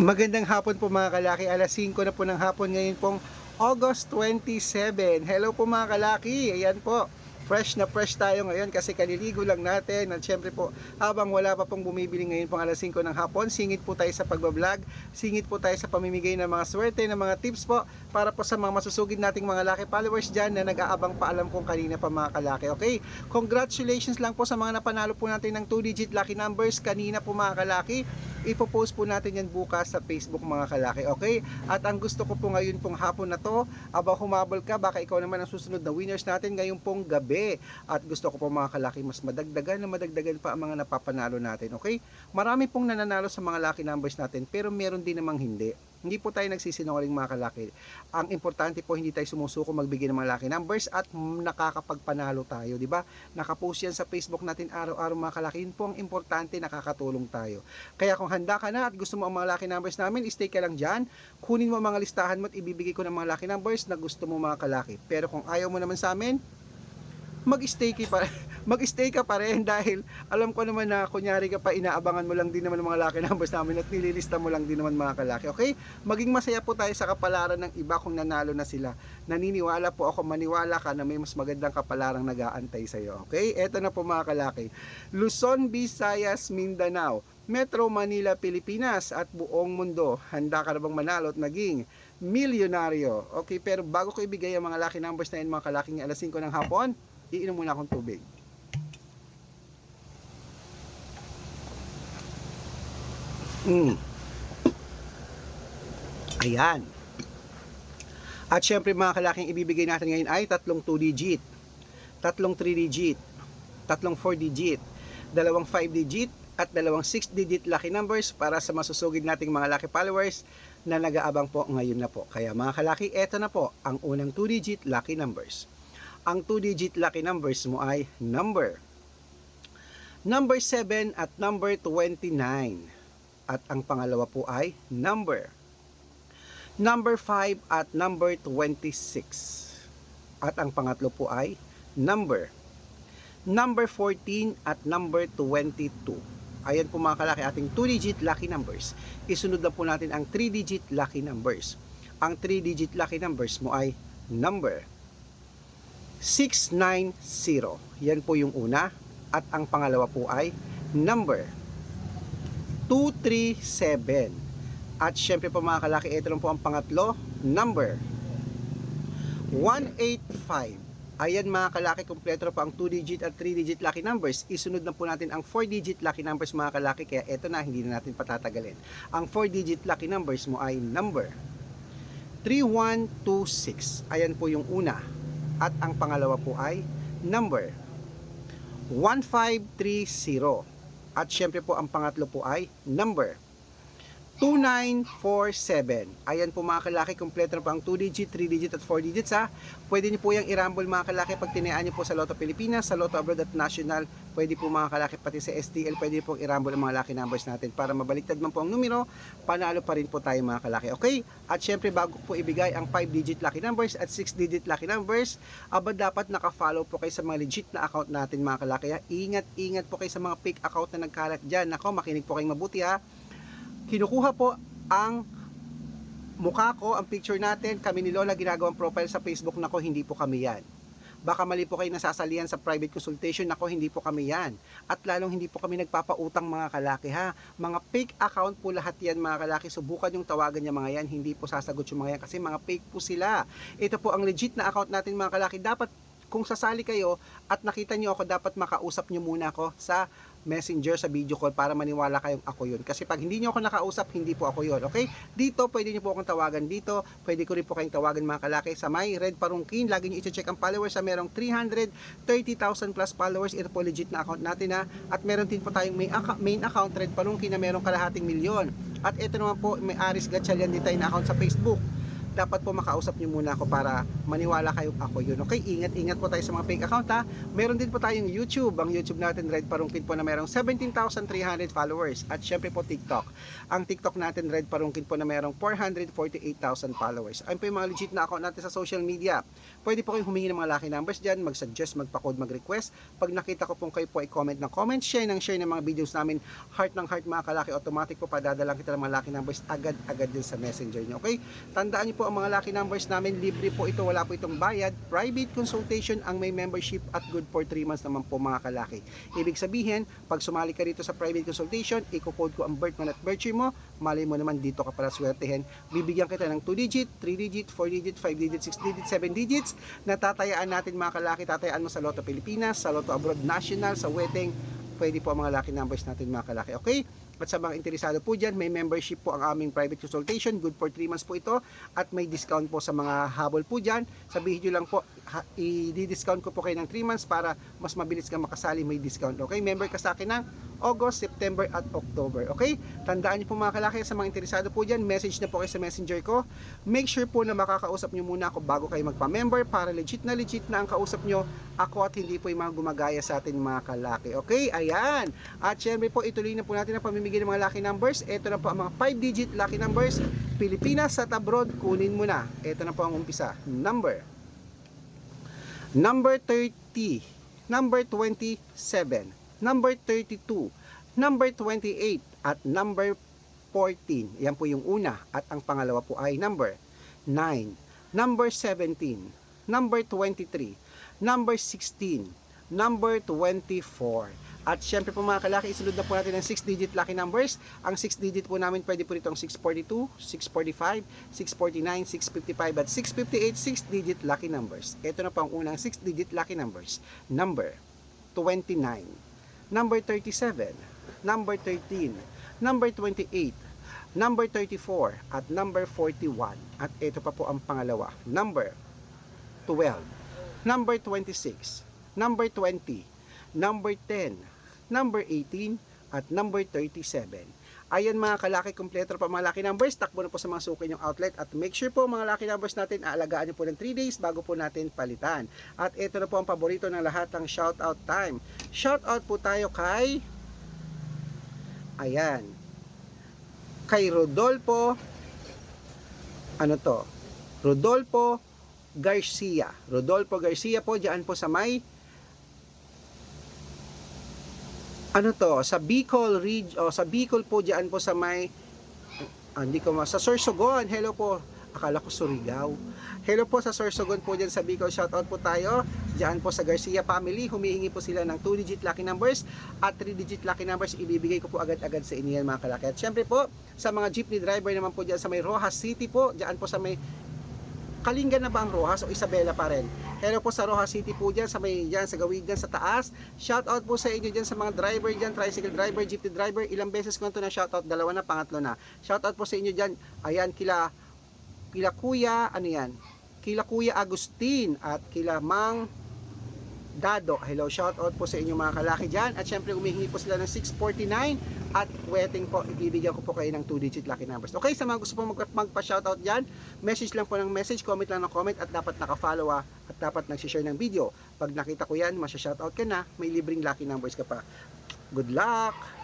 Magandang hapon po mga kalaki. Alas 5 na po ng hapon ngayon pong August 27. Hello po mga kalaki. Ayan po. Fresh na fresh tayo ngayon kasi kaliligo lang natin at syempre po habang wala pa pong bumibili ngayon pong alas 5 ng hapon singit po tayo sa pagbablog singit po tayo sa pamimigay ng mga swerte ng mga tips po para po sa mga masusugid nating mga laki followers dyan na nag-aabang pa alam kong kanina pa mga kalaki okay congratulations lang po sa mga napanalo po natin ng 2 digit lucky numbers kanina po mga kalaki ipopost po natin yan bukas sa Facebook mga kalaki, okay? At ang gusto ko po ngayon pong hapon na to, aba humabol ka, baka ikaw naman ang susunod na winners natin ngayon pong gabi. At gusto ko po mga kalaki, mas madagdagan na madagdagan pa ang mga napapanalo natin, okay? Marami pong nananalo sa mga lucky numbers natin, pero meron din namang hindi. Hindi po tayo nagsisinungaling mga kalaki. Ang importante po hindi tayo sumusuko magbigay ng mga lucky numbers at nakakapagpanalo tayo, di ba? Nakapost yan sa Facebook natin araw-araw mga kalaki. Yun po ang importante, nakakatulong tayo. Kaya kung handa ka na at gusto mo ang mga lucky numbers namin, stay ka lang dyan. Kunin mo mga listahan mo at ibibigay ko ng mga lucky numbers na gusto mo mga kalaki. Pero kung ayaw mo naman sa amin, mag-stay ka pa mag-stay ka pa rin dahil alam ko naman na kunyari ka pa inaabangan mo lang din naman ng mga lucky numbers namin at nililista mo lang din naman mga kalaki. Okay? Maging masaya po tayo sa kapalaran ng iba kung nanalo na sila. Naniniwala po ako maniwala ka na may mas magandang kapalarang nag-aantay sa iyo. Okay? Eto na po mga kalaki. Luzon, Visayas, Mindanao, Metro Manila, Pilipinas at buong mundo. Handa ka na bang manalo at naging milyonaryo? Okay, pero bago ko ibigay ang mga lucky numbers na yun mga kalaking alas 5 ng hapon, iinom muna akong tubig. Mm. Ayan. At syempre mga kalaking ibibigay natin ngayon ay tatlong 2 digit, tatlong 3 digit, tatlong 4 digit, dalawang 5 digit, at dalawang 6 digit lucky numbers para sa masusugid nating mga lucky followers na nag-aabang po ngayon na po. Kaya mga kalaki, eto na po ang unang 2 digit lucky numbers. Ang 2 digit lucky numbers mo ay number number 7 at number 29. At ang pangalawa po ay number number 5 at number 26. At ang pangatlo po ay number number 14 at number 22. Ayan po mga kalaki ating 2-digit lucky numbers. Isunod na po natin ang 3-digit lucky numbers. Ang 3-digit lucky numbers mo ay number 690. Yan po yung una. At ang pangalawa po ay number 237. At syempre po mga kalaki, ito lang po ang pangatlo, number 185. Ayan mga kalaki, kumpleto po ang 2-digit at 3-digit lucky numbers. Isunod na po natin ang 4-digit lucky numbers mga kalaki, kaya ito na, hindi na natin patatagalin. Ang 4-digit lucky numbers mo ay number 3126. Ayan po yung una. At ang pangalawa po ay number 1530. At syempre po ang pangatlo po ay number 2947. Ayan po mga kalaki, kompleto na po ang 2 digit, 3 digit at 4 digits ha. Pwede niyo po yung i-rumble mga kalaki pag tinayaan niyo po sa Lotto Pilipinas, sa Lotto Abroad at National. Pwede po mga kalaki pati sa STL, pwede pong i-rumble ang mga lucky numbers natin para mabaliktad man po ang numero, panalo pa rin po tayo mga kalaki. Okay? At syempre bago po ibigay ang 5 digit lucky numbers at 6 digit lucky numbers, aba dapat naka-follow po kayo sa mga legit na account natin mga kalaki ha. Ingat-ingat po kayo sa mga fake account na nagkalat dyan. Nako, makinig po kayong mabuti ha kinukuha po ang mukha ko, ang picture natin, kami ni Lola ginagawang profile sa Facebook nako, hindi po kami yan. Baka mali po kayo nasasalihan sa private consultation nako, hindi po kami yan. At lalong hindi po kami nagpapautang mga kalaki ha. Mga fake account po lahat yan mga kalaki. Subukan yung tawagan niya mga yan, hindi po sasagot yung mga yan kasi mga fake po sila. Ito po ang legit na account natin mga kalaki. Dapat kung sasali kayo at nakita niyo ako, dapat makausap niyo muna ako sa messenger sa video call para maniwala kayong ako yun. Kasi pag hindi nyo ako nakausap, hindi po ako yun. Okay? Dito, pwede nyo po akong tawagan dito. Pwede ko rin po kayong tawagan mga kalaki sa may Red Parungkin. Lagi nyo i-check ang followers sa merong 330,000 plus followers. Ito po legit na account natin ha. At meron din po tayong main account, main account Red Parungkin na merong kalahating milyon. At ito naman po, may Aris Gatchalian din tayo na account sa Facebook dapat po makausap nyo muna ako para maniwala kayo ako yun. Okay, ingat-ingat po tayo sa mga fake account ha. Meron din po tayong YouTube. Ang YouTube natin, Red Parungkit po na merong 17,300 followers. At syempre po TikTok. Ang TikTok natin, Red Parungkit po na merong 448,000 followers. Ayun po yung mga legit na account natin sa social media. Pwede po kayong humingi ng mga lucky numbers dyan, mag-suggest, magpa-code, mag-request. Pag nakita ko pong kayo po ay comment ng comment, share ng share ng mga videos namin, heart ng heart mga kalaki, automatic po padadalang kita ng mga lucky numbers agad-agad din sa messenger nyo. Okay? Tandaan niyo po ang mga lucky numbers namin, libre po ito, wala po itong bayad. Private consultation ang may membership at good for 3 months naman po mga kalaki. Ibig sabihin, pag sumali ka rito sa private consultation, i-code ko ang birth month at birth year mo, malay mo naman dito ka para swertehin. Bibigyan kita ng 2 digit, 3 digit, 4 digit, 5 digit, 6 digit, 7 digits na tatayaan natin mga kalaki, tatayaan mo sa Lotto Pilipinas, sa Lotto Abroad National, sa wedding, pwede po ang mga lucky numbers natin mga kalaki. Okay? At sa mga interesado po dyan, may membership po ang aming private consultation. Good for 3 months po ito. At may discount po sa mga habol po dyan. Sabihin nyo lang po, i-discount ko po kayo ng 3 months para mas mabilis ka makasali, may discount. Okay? Member ka sa akin ng August, September at October. Okay? Tandaan niyo po mga kalaki sa mga interesado po dyan, message na po kayo sa messenger ko. Make sure po na makakausap niyo muna ako bago kayo magpa-member para legit na legit na ang kausap niyo ako at hindi po yung mga gumagaya sa atin mga kalaki. Okay? Ayan. At syempre po, ituloy na po natin ang pamimigay ng mga lucky numbers. Ito na po ang mga 5-digit lucky numbers. Pilipinas at abroad, kunin mo na. Ito na po ang umpisa. Number. Number 30. Number 27. Number 32. Number 28. At number 14. Yan po yung una. At ang pangalawa po ay number 9. Number 17. Number 23. Number 16. Number 24. At syempre po mga kalaki, isunod na po natin ang 6-digit lucky numbers. Ang 6-digit po namin pwede po rito ang 642, 645, 649, 655 at 658 6-digit lucky numbers. Ito na po ang unang 6-digit lucky numbers. Number 29, number 37, number 13, number 28, number 34 at number 41. At ito pa po ang pangalawa, number 12, number 26, number 20, number 10, number 18, at number 37. Ayan mga kalaki, kompleto pa mga lucky numbers. Takbo na po sa mga suki yung outlet. At make sure po mga lucky numbers natin, aalagaan nyo po ng 3 days bago po natin palitan. At ito na po ang paborito ng lahat ng shoutout time. Shoutout po tayo kay... Ayan. Kay Rodolfo... Ano to? Rodolfo Garcia. Rodolfo Garcia po, diyan po sa may ano to, sa Bicol Ridge, o sa Bicol po diyan po sa may ah, hindi ko ma, sa Sorsogon, hello po, akala ko Surigao. Hello po sa Sorsogon po diyan sa Bicol, shoutout po tayo. Diyan po sa Garcia family, humihingi po sila ng 2-digit lucky numbers at 3-digit lucky numbers, ibibigay ko po agad-agad sa inyo yan mga kalaki. At syempre po, sa mga jeepney driver naman po diyan sa may Rojas City po, diyan po sa may Kalinga na ba ang Rojas o Isabela pa rin? Hello po sa Rojas City po dyan, sa may dyan, sa gawid dyan, sa taas. Shout out po sa inyo dyan sa mga driver dyan, tricycle driver, jeepney driver. Ilang beses ko na ito na shout out, dalawa na, pangatlo na. Shout out po sa inyo dyan, ayan, kila, kila kuya, ano yan? Kila kuya Agustin at kila Mang Dado. Hello, shout out po sa inyo mga kalaki dyan. At syempre, umihingi po sila ng 649 at wedding po, ibibigyan ko po kayo ng 2-digit lucky numbers. Okay, sa mga gusto po mag magpa-shoutout dyan, message lang po ng message, comment lang ng comment at dapat naka-follow ah, at dapat nagsishare ng video. Pag nakita ko yan, masya-shoutout ka na, may libreng lucky numbers ka pa. Good luck!